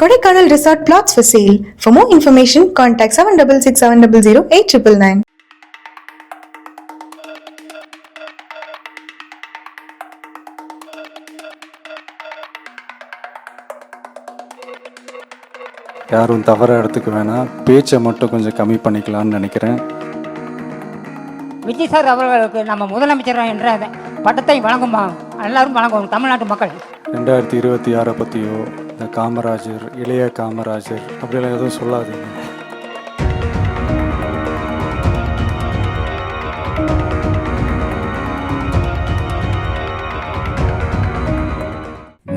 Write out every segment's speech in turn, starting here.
Kodaikanal Resort plots for sale. For more information, contact 766700 8999. யாரும் தவறாக எடுத்துக்க வேணாம் பேச்சை மட்டும் கொஞ்சம் கம்மி பண்ணிக்கலாம்னு நினைக்கிறேன் விஜய் சார் அவர்களுக்கு நம்ம முதலமைச்சர் என்ற பட்டத்தை வழங்குமா எல்லாரும் வழங்குவோம் தமிழ்நாட்டு மக்கள் ரெண்டாயிரத்தி இருபத்தி ஆறை பற்றியோ இந்த காமராஜர் இளைய காமராஜர் அப்படிலாம் எதுவும் சொல்லாதீங்க.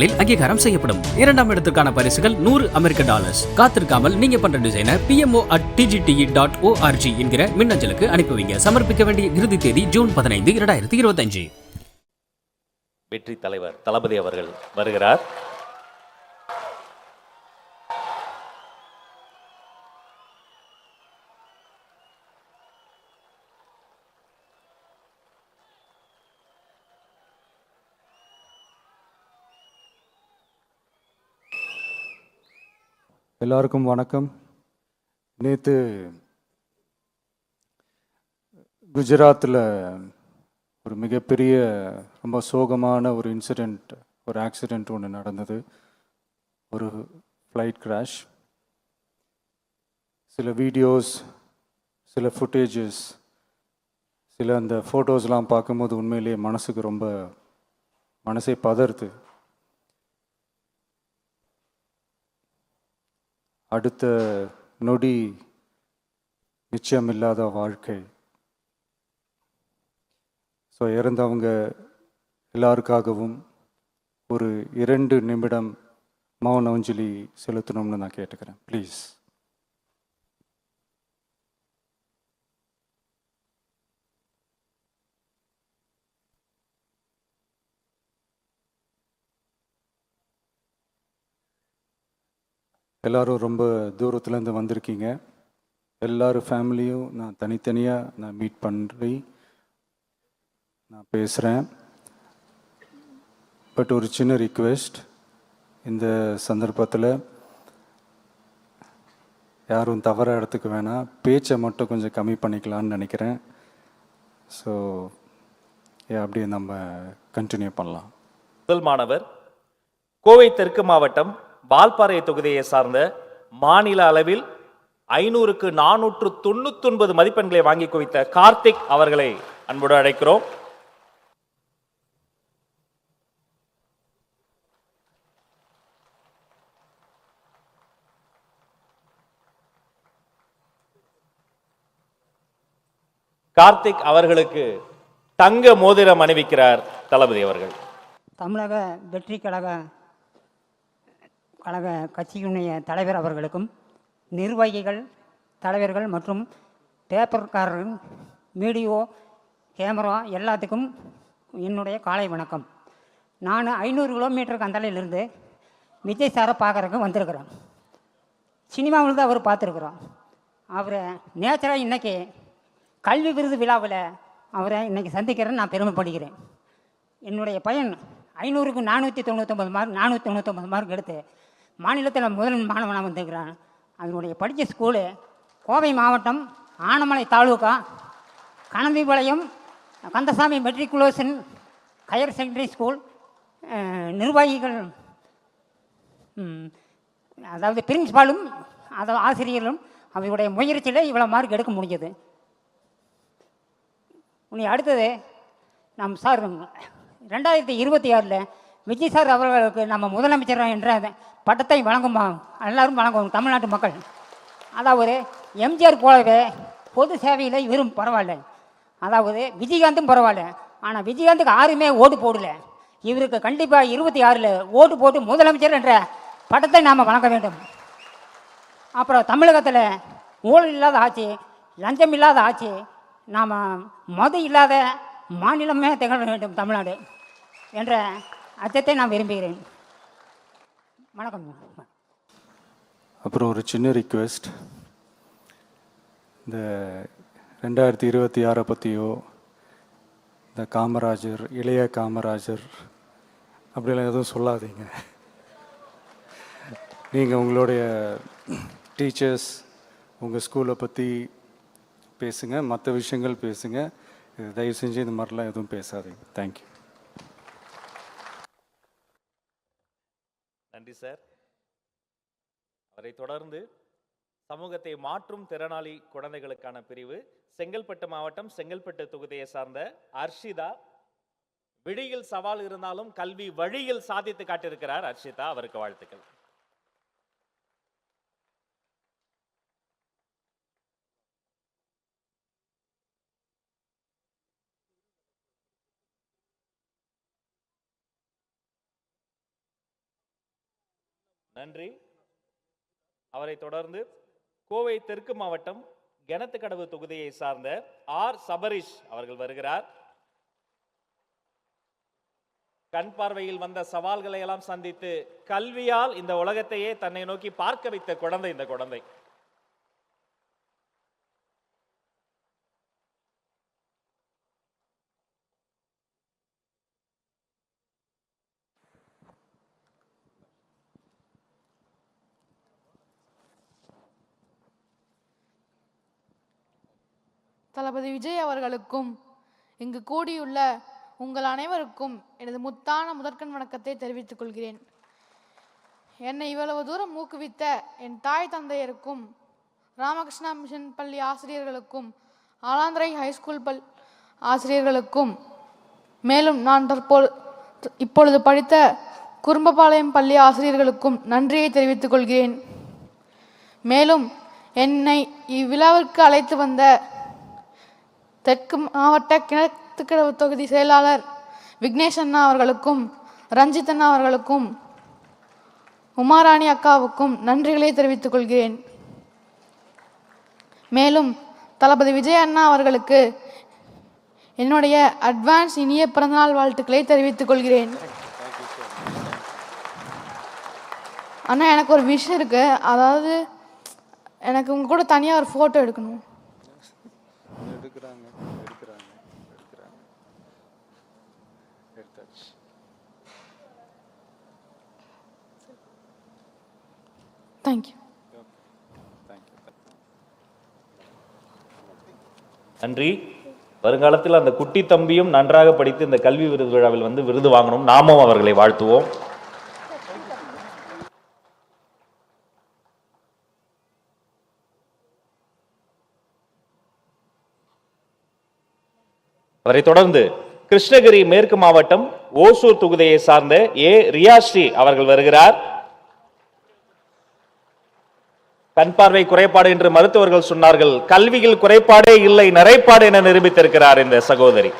தளங்களில் அங்கீகாரம் செய்யப்படும். இரண்டாம் இடத்திற்கான பரிசுகள் நூறு அமெரிக்க டாலர்ஸ். காத்திருக்காமல் நீங்க பண்ற டிசைனை PMO at DGTE dot ORG என்கிற மின்னஞ்சலுக்கு அனுப்புவீங்க சமர்ப்பிக்க வேண்டிய இறுதி தேதி ஜூன் பதினைந்து இரண்டாயிரத்தி இருபத்தஞ்சு. வெற்றி தலைவர் தளபதி அவர்கள் வருகிறார். எல்லாருக்கும் வணக்கம். நேற்று குஜராத்தில் ஒரு மிகப்பெரிய ரொம்ப சோகமான ஒரு இன்சிடெண்ட் ஒரு ஆக்சிடெண்ட் ஒன்று நடந்தது. ஒரு ஃப்ளைட் கிராஷ் சில வீடியோஸ் சில ஃபுட்டேஜஸ் சில அந்த ஃபோட்டோஸ்லாம் பார்க்கும்போது உண்மையிலேயே மனசுக்கு ரொம்ப மனசே பதறுது. அடுத்த நொடி நிச்சயமில்லாத வாழ்க்கை. ஸோ இறந்தவங்க எல்லாருக்காகவும் ஒரு இரண்டு நிமிடம் மௌன அஞ்சலி செலுத்தணும்னு நான் கேட்டுக்கிறேன். ப்ளீஸ் எல்லோரும் ரொம்ப தூரத்துலேருந்து வந்திருக்கீங்க. எல்லோரும் ஃபேமிலியும் நான் தனித்தனியாக நான் மீட் பண்ணி நான் பேசுகிறேன் பட் ஒரு சின்ன ரிக்வெஸ்ட் இந்த சந்தர்ப்பத்தில் யாரும் தவறாக இடத்துக்கு வேணாம் பேச்சை மட்டும் கொஞ்சம் கம்மி பண்ணிக்கலான்னு நினைக்கிறேன். ஸோ அப்படியே நம்ம கண்டினியூ பண்ணலாம். முதல் மாணவர் கோவை தெற்கு மாவட்டம் வால்பாறை தொகுதியை சார்ந்த மாநில அளவில் ஐநூறுக்கு நானூற்று தொண்ணூத்தி ஒன்பது மதிப்பெண்களை வாங்கி குவித்த கார்த்திக் அவர்களை அன்போடு அழைக்கிறோம். கார்த்திக் அவர்களுக்கு தங்க மோதிரம் அணிவிக்கிறார் தளபதி அவர்கள். தமிழக வெற்றி கழக கழக கட்சியினுடைய தலைவர் அவர்களுக்கும் நிர்வாகிகள் தலைவர்கள் மற்றும் பேப்பர்காரர்கள் மீடியோ கேமரா எல்லாத்துக்கும் என்னுடைய காலை வணக்கம். நான் ஐநூறு கிலோமீட்டருக்கு அந்தலையிலிருந்து விஜய் சாரை பார்க்குறதுக்கு வந்திருக்கிறேன். சினிமாவில் தான் அவர் பார்த்துருக்குறோம் அவரை நேச்சராக இன்றைக்கி கல்வி விருது விழாவில் அவரை இன்றைக்கி சந்திக்கிறேன்னு நான் பெருமைப்படுகிறேன். என்னுடைய பையன் ஐநூறுக்கு நானூற்றி தொண்ணூற்றொம்பது மார்க் நானூற்றி தொண்ணூத்தொம்பது மார்க் எடுத்து மாநிலத்தில் முதல் மாணவனாக வந்திருக்கிறான். அதனுடைய படித்த ஸ்கூலு கோவை மாவட்டம் Anamalai taluka Kananthipalayam Kandasamy matriculation higher secondary school நிர்வாகிகள் ம், அதாவது பிரின்ஸ்பாலும் அதாவது ஆசிரியர்களும் அவருடைய முயற்சியில் இவ்வளோ மார்க் எடுக்க முடிஞ்சது. உன்னை அடுத்தது நம் சார் ரெண்டாயிரத்தி இருபத்தி ஆறில் விஜய் சார் அவர்களுக்கு நம்ம முதலமைச்சர் என்ற பட்டத்தை வழங்குமா? எல்லாரும் வழங்குவோம் தமிழ்நாட்டு மக்கள். அதாவது எம்ஜிஆர் போலவே பொது சேவையில் இவரும் பரவாயில்ல. அதாவது விஜயகாந்தும் பரவாயில்ல. ஆனால் விஜயகாந்துக்கு யாருமே ஓட்டு போடல. இவருக்கு கண்டிப்பாக இருபத்தி ஆறில் ஓட்டு போட்டு முதலமைச்சர் என்ற படத்தை நாம் வணங்க வேண்டும். அப்புறம் தமிழகத்தில் ஊழல் இல்லாத ஆட்சி லஞ்சம் இல்லாத ஆட்சி நாம் மது இல்லாத மாநிலமே திகழ வேண்டும் தமிழ்நாடு என்ற அச்சத்தை நான் விரும்புகிறேன். வணக்கம். அப்புறம் ஒரு சின்ன ரிக்வெஸ்ட் இந்த ரெண்டாயிரத்தி இருபத்தி ஆறை பற்றியோ இந்த காமராஜர் இளைய காமராஜர் அப்படிலாம் எதுவும் சொல்லாதீங்க. நீங்கள் உங்களுடைய டீச்சர்ஸ் உங்கள் ஸ்கூலை பற்றி பேசுங்க மற்ற விஷயங்கள் பேசுங்க. தயவு செஞ்சு இந்த மாதிரிலாம் எதுவும் பேசாதீங்க. Thank you sir. அவரை தொடர்ந்து சமூகத்தை மாற்றும் திறனாளி குழந்தைகளுக்கான பிரிவு செங்கல்பட்டு மாவட்டம் செங்கல்பட்டு தொகுதியை சார்ந்த அர்ஷிதா விழியில் சவால் இருந்தாலும் கல்வி வழியில் சாதித்து காட்டியிருக்கிறார் அர்ஷிதா அவருக்கு வாழ்த்துக்கள். நன்றி. அவரை தொடர்ந்து கோவை தெற்கு மாவட்டம் கிணத்துக்கடவு தொகுதியை சார்ந்த ஆர். சபரிஷ் அவர்கள் வருகிறார். கண் பார்வையில் வந்த சவால்களை எல்லாம் சந்தித்து கல்வியால் இந்த உலகத்தையே தன்னை நோக்கி பார்க்க வைத்த குழந்தை இந்த குழந்தை. தளபதி விஜய் அவர்களுக்கும் இங்கு கூடியுள்ள உங்கள் அனைவருக்கும் எனது முத்தான முதற்கண் வணக்கத்தை தெரிவித்துக் கொள்கிறேன். என்னை இவ்வளவு தூரம் ஊக்குவித்த என் தாய் தந்தையருக்கும் ராமகிருஷ்ணா மிஷன் பள்ளி ஆசிரியர்களுக்கும் ஆலாந்திரை ஹைஸ்கூல் பல் ஆசிரியர்களுக்கும் மேலும் நான் தற்போது இப்பொழுது படித்த குறும்பபாளையம் பள்ளி ஆசிரியர்களுக்கும் நன்றியை தெரிவித்துக் கொள்கிறேன். மேலும் என்னை இவ்விழாவிற்கு அழைத்து வந்த தெற்கு மாவட்ட கிணத்துக்கிழவு தொகுதி செயலாளர் விக்னேஷ் அண்ணா அவர்களுக்கும் ரஞ்சித் அண்ணா அவர்களுக்கும் உமாராணி அக்காவுக்கும் நன்றிகளை தெரிவித்துக் கொள்கிறேன். மேலும் தளபதி விஜய் அண்ணா அவர்களுக்கு என்னுடைய அட்வான்ஸ் இனிய பிறந்தநாள் வாழ்த்துக்களை தெரிவித்துக் கொள்கிறேன். அண்ணா எனக்கு ஒரு விஷயம் இருக்குது அதாவது எனக்கு உங்கள் கூட தனியாக ஒரு ஃபோட்டோ எடுக்கணும். தேங்க்யூ நன்றி. வருங்காலத்தில் அந்த குட்டி தம்பியும் நன்றாக படித்து இந்த கல்வி விருது விழாவில் வந்து விருது வாங்கணும். நாமும் அவர்களை வாழ்த்துவோம். அவரை தொடர்ந்து கிருஷ்ணகிரி மேற்கு மாவட்டம் ஓசூர் தொகுதியை சார்ந்த ஏ ரியாஸ்ரீ அவர்கள் வருகிறார். கண் பார்வை குறைபாடு என்று மருத்துவர்கள் சொன்னார்கள். கல்வியில் குறைபாடே இல்லை நிறைப்பாடு என நிரூபித்திருக்கிறார் இந்த சகோதரி.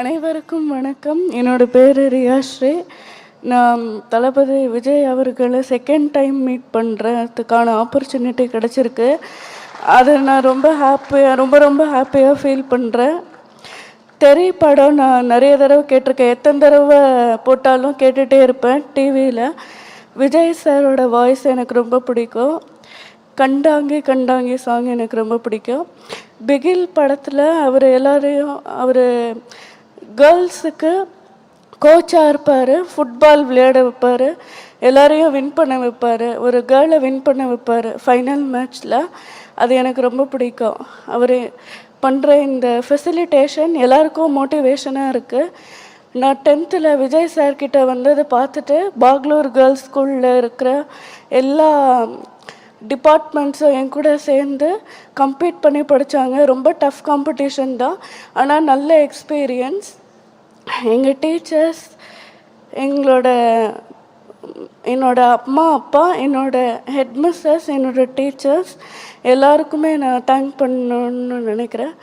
அனைவருக்கும் வணக்கம். என்னோட பேர் ரியாஸ்ரீ. நான் தளபதி விஜய் அவர்களை செகண்ட் டைம் மீட் பண்ணுறதுக்கான ஆப்பர்ச்சுனிட்டி கிடச்சிருக்கு. அதை நான் ரொம்ப ஹாப்பியாக ரொம்ப ரொம்ப ஹாப்பியாக ஃபீல் பண்ணுறேன் தெரி படம் நான் நிறைய தடவை கேட்டிருக்கேன். எத்தனை தடவை போட்டாலும் கேட்டுகிட்டே இருப்பேன் டிவியில் விஜய் சாரோட வாய்ஸ் எனக்கு ரொம்ப பிடிக்கும். கண்டாங்கி கண்டாங்கி சாங் எனக்கு ரொம்ப பிடிக்கும். பிகில் படத்தில் அவர் எல்லாரையும் அவர் கேர்ள்ஸுக்கு கோச்சாக இருப்பார் ஃபுட்பால் விளையாட வைப்பார் எல்லாரையும் வின் பண்ண வைப்பார் ஒரு கேர்ளை வின் பண்ண வைப்பார். ஃபைனல் மேட்ச்சில் அது எனக்கு ரொம்ப பிடிக்கும். அவர் பண்ணுற இந்த ஃபெசிலிட்டேஷன் எல்லாருக்கும் மோட்டிவேஷனாக இருக்குது நான் டென்த்தில் விஜய் சார்கிட்ட வந்ததை பார்த்துட்டு பாக்லூர் கேர்ள்ஸ் ஸ்கூலில் இருக்கிற எல்லா டிபார்ட்மெண்ட்ஸும் என் கூட சேர்ந்து கம்ப்ளீட் பண்ணி படித்தாங்க ரொம்ப டஃப் காம்படிஷன் தான். ஆனால் நல்ல எக்ஸ்பீரியன்ஸ் எங்கள் டீச்சர்ஸ் எங்களோட என்னோட அம்மா அப்பா என்னோட ஹெட் மிஸ்டர்ஸ் என்னோட டீச்சர்ஸ் எல்லாருக்குமே நான் தேங்க் பண்ணணும்னு நினைக்கிறேன்.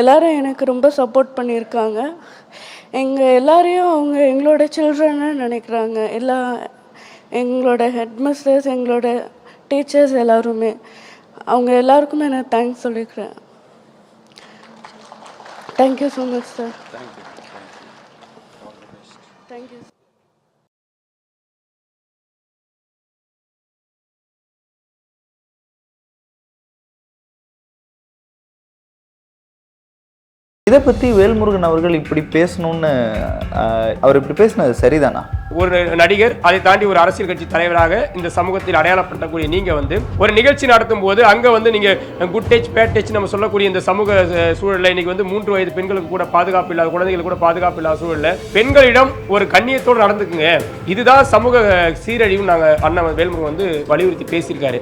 எல்லாரும் எனக்கு ரொம்ப சப்போர்ட் பண்ணியிருக்காங்க. எங்கள் எல்லாரையும் அவங்க எங்களோட சில்ட்ரன்னு நினைக்கிறாங்க. எல்லா எங்களோட ஹெட் மிஸ்டர்ஸ் எங்களோட டீச்சர்ஸ் எல்லாருமே. அவங்க எல்லாருக்குமே நான் தேங்க்ஸ் சொல்லிக்கிறேன். Thank you so much sir thank you இதை பற்றி வேல்முருகன் அவர்கள் இப்படி பேசணும்னு அவர் இப்படி பேசினது சரிதானா? ஒரு நடிகர் அதை தாண்டி ஒரு அரசியல் கட்சி தலைவராக இந்த சமூகத்தில் அடையாளப்படுத்தக்கூடிய நீங்க வந்து ஒரு நிகழ்ச்சி நடத்தும் போது அங்க வந்து நீங்க குட் டச் பேட் டச் நம்ம சொல்லக்கூடிய இந்த சமூக சூழலில் சூழல்ல இன்னைக்கு வந்து மூன்று வயது பெண்களுக்கு கூட பாதுகாப்பு இல்லாத குழந்தைகளுக்கு கூட பாதுகாப்பு இல்லாத சூழல்ல பெண்களிடம் ஒரு கண்ணியத்தோடு நடந்துக்குங்க. இதுதான் சமூக சீரழிவு நாங்க அண்ணன் வேல்முருகன் வந்து வலியுறுத்தி பேசியிருக்காரு.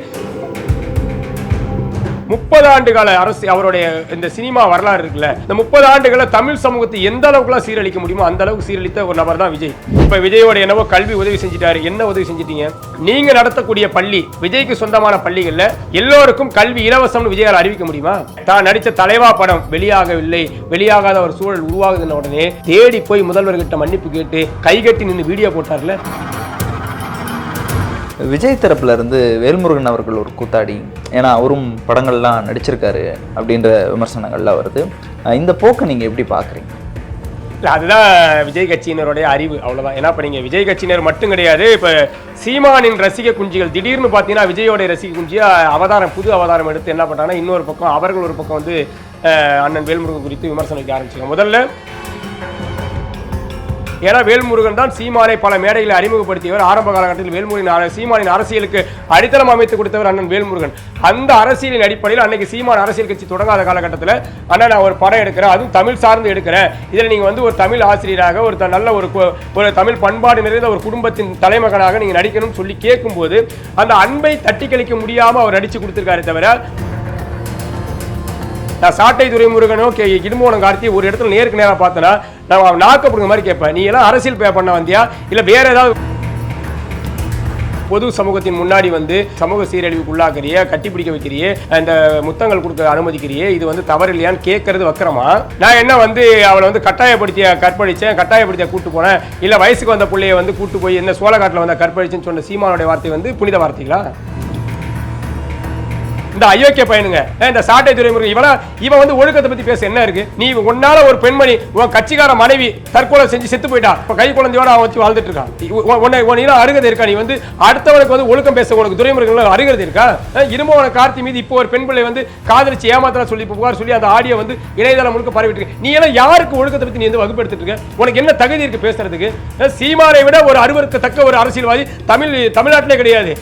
முப்பது ஆண்டுகால அரசு அவருடைய இந்த சினிமா வரலாறு இருக்குல்ல இந்த முப்பது ஆண்டுகளை தமிழ் சமூகத்தை எந்த அளவுக்குலாம் சீரழிக்க முடியுமோ அந்த அளவுக்கு சீரழித்த ஒரு நபர் தான் விஜய். இப்போ விஜயோட என்னவோ கல்வி உதவி செஞ்சிட்டாரு. என்ன உதவி செஞ்சிட்டீங்க? நீங்க நடத்தக்கூடிய பள்ளி விஜய்க்கு சொந்தமான பள்ளிகள்ல எல்லோருக்கும் கல்வி இலவசம்னு விஜயால் அறிவிக்க முடியுமா? தான் நடித்த தலைவா படம் வெளியாகவில்லை வெளியாகாத ஒரு சூழல் உருவாகுதுன்ன உடனே தேடி போய் முதல்வர்கிட்ட மன்னிப்பு கேட்டு கைகட்டி நின்று வீடியோ போட்டார்ல? விஜய் தரப்புல இருந்து வேல்முருகன் அவர்கள் ஒரு கூத்தாடி ஏன்னா அவரும் படங்கள்லாம் நடிச்சிருக்காரு அப்படின்ற விமர்சனங்கள்லாம் வருது. இந்த போக்கை நீங்கள் எப்படி பார்க்குறீங்க இல்லை அதுதான் விஜய் கட்சியினருடைய அறிவு அவ்வளோதான் ஏன்னா இப்போ நீங்கள் விஜய் கட்சியினர் மட்டும் கிடையாது இப்போ சீமானின் ரசிக குஞ்சிகள் திடீர்னு பார்த்தீங்கன்னா விஜயோடைய ரசிக குஞ்சியாக அவதாரம் புது அவதாரம் எடுத்து என்ன பண்ணாங்கன்னா இன்னொரு பக்கம் அவர்கள் ஒரு பக்கம் வந்து அண்ணன் வேல்முருகன் குறித்து விமர்சனம் வைக்க ஆரம்பிச்சிருக்காங்க. முதல்ல ஏன்னா வேல்முருகன் தான் சீமானை பல மேடைகளை அறிமுகப்படுத்தியவர். ஆரம்ப காலகட்டத்தில் வேல்முருகன் சீமானின் அரசியலுக்கு அடித்தளம் அமைத்து கொடுத்தவர் அண்ணன் வேல்முருகன். அந்த அரசியலின் அடிப்படையில் அன்னைக்கு சீமான் அரசியல் கட்சி தொடங்காத காலகட்டத்தில் அண்ணன் நான் ஒரு படம் எடுக்கிறேன். அதுவும் தமிழ் சார்ந்து எடுக்கிறேன். இதில் நீங்கள் வந்து ஒரு தமிழ் ஆசிரியராக ஒரு நல்ல ஒரு ஒரு தமிழ் பண்பாடு நிறைந்த ஒரு குடும்பத்தின் தலைமகனாக நீங்கள் நடிக்கணும்னு சொல்லி கேட்கும்போது அந்த அன்பை தட்டி கழிக்க முடியாமல் அவர் நடித்து கொடுத்துருக்காரு தவிர நான் சாட்டை துரைமுருகனோ கே இடுமோனம் கார்த்தி ஒரு இடத்துல நேருக்கு நேராக பார்த்தனா நான் அவன் நாக்கப்படுங்க மாதிரி கேட்பேன். நீ எல்லாம் அரசியல் பே பண்ண வந்தியா? இல்லை வேற ஏதாவது பொது சமூகத்தின் முன்னாடி வந்து சமூக சீரழிவுக்குள்ளாக்குறிய கட்டிப்பிடிக்க வைக்கிறியே அந்த முத்தங்கள் கொடுக்க அனுமதிக்கிறியே இது வந்து தவறு இல்லையான்னு கேட்கறது வக்கரமா? நான் என்ன வந்து அவளை வந்து கட்டாயப்படுத்திய கற்பழிச்சேன் கட்டாயப்படுத்திய கூட்டு போனேன்? இல்லை வயசுக்கு வந்த பிள்ளைய வந்து கூட்டு போய் என்ன சோழகாட்டில் வந்த கற்பழிச்சேன்னு சொன்ன சீமானுடைய வார்த்தை வந்து புனித வார்த்தைகளா? இந்த அயோக்கிய பையனுங்க. இந்த சாட்டை துறைமுருகன்? இவனா இவன் வந்து ஒழுக்கத்தை பத்தி பேச என்ன இருக்கு? நீ உன்னால ஒரு பெண்மணி உன் கட்சிக்கார மனைவி தற்கொலை செஞ்சு செத்து போயிட்டா. இப்ப கை குழந்தையோட அவன் வச்சு வாழ்ந்துட்டு இருக்கான். உன்னை உன்ன அருகதை இருக்கா? நீ வந்து அடுத்தவனுக்கு வந்து ஒழுக்கம் பேச உனக்கு துறைமுருகன் அருகதை இருக்கா? அஹ் இரும்பவன கார்த்தி மீது இப்போ ஒரு பெண் பிள்ளை வந்து காதலிச்சு ஏமாத்தலாம் சொல்லி புகார் சொல்லி அந்த ஆடியோ வந்து இணையதளம் முழுக்க பரவிட்டு இருக்கு. நீ எல்லாம் யாருக்கு ஒழுக்கத்தை பத்தி நீ வந்து வகுப்படுத்திட்டு இருக்க? உனக்கு என்ன தகுதி இருக்கு பேசுறதுக்கு? சீமாரை சீமானை விட ஒரு அருவருக்கத்தக்க ஒரு அரசியல்வாதி தமிழ் தமிழ்நாட்டிலே கிடையாது.